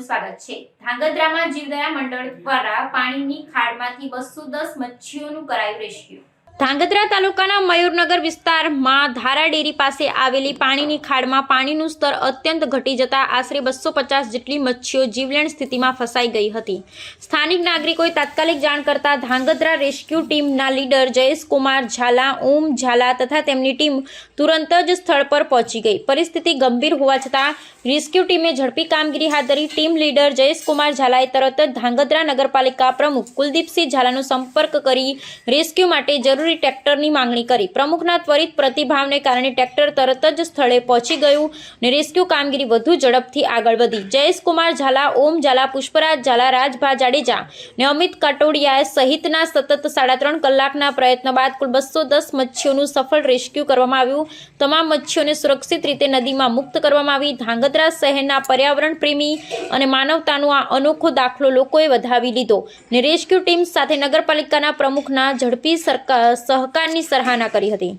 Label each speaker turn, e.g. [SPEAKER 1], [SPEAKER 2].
[SPEAKER 1] સ્વાગત છે. ધાંગધ્રામાં જીવદયા મંડળ દ્વારા પાણીની ખાડમાંથી બસો દસ મચ્છીઓનું કરાયું રેસ્ક્યુ. ધાંગધ્રા તાલુકાના મયુરનગર વિસ્તારમાં ધારા ડેરી પાસે આવેલી પાણીની ખાડમાં પાણીનું સ્તર અત્યંત ઘટી જતા આશરે બસો પચાસ જેટલી મચ્છીઓ જીવલેણ સ્થિતિમાં ફસાઈ ગઈ હતી. સ્થાનિક નાગરિકોએ તાત્કાલિક જાણ કરતા ધાંગધ્રા રેસ્ક્યુ ટીમના લીડર જયેશ કુમાર ઝાલા ઓમ ઝાલા તથા તેમની ટીમ તુરંત જ સ્થળ પર પહોંચી ગઈ. પરિસ્થિતિ ગંભીર હોવા છતાં રેસ્ક્યુ ટીમે ઝડપી કામગીરી હાથ ધરી ટીમ લીડર જયેશ કુમાર ઝાલાએ તરત જ ધાંગધ્રા નગરપાલિકા પ્રમુખ કુલદીપસિંહ ઝાલાનો સંપર્ક કરી રેસ્ક્યુ માટે જરૂરી ટ્રેક્ટરની માંગણી કરી. પ્રમુખના ત્વરિત પ્રતિભાવને કારણે ટ્રેક્ટર તરત જ સ્થળે પહોંચી ગયું અને રેસ્ક્યુ કામગીરી વધુ ઝડપથી આગળ વધી. જયેશકુમાર ઝાલા, ઓમ ઝાલા, પુષ્પરાજ ઝાલા, રાજભા જાડેજા ને અમિત કાટોડિયા સહિતના સતત સાડા ત્રણ કલાકના પ્રયત્ન બાદ કુલ બસો દસ મચ્છીઓનું સફળ રેસ્ક્યુ કરવામાં આવ્યું. તમામ મચ્છીઓને સુરક્ષિત રીતે નદીમાં મુક્ત કરવામાં આવી. ધાંગધ્રા શહેરના પર્યાવરણ પ્રેમી અને માનવતાનો આ અનોખો દાખલો લોકોએ વધાવી લીધો ને રેસ્ક્યુ ટીમ સાથે નગરપાલિકાના પ્રમુખના ઝડપી સરકાર સહકારની સરાહના કરી હતી.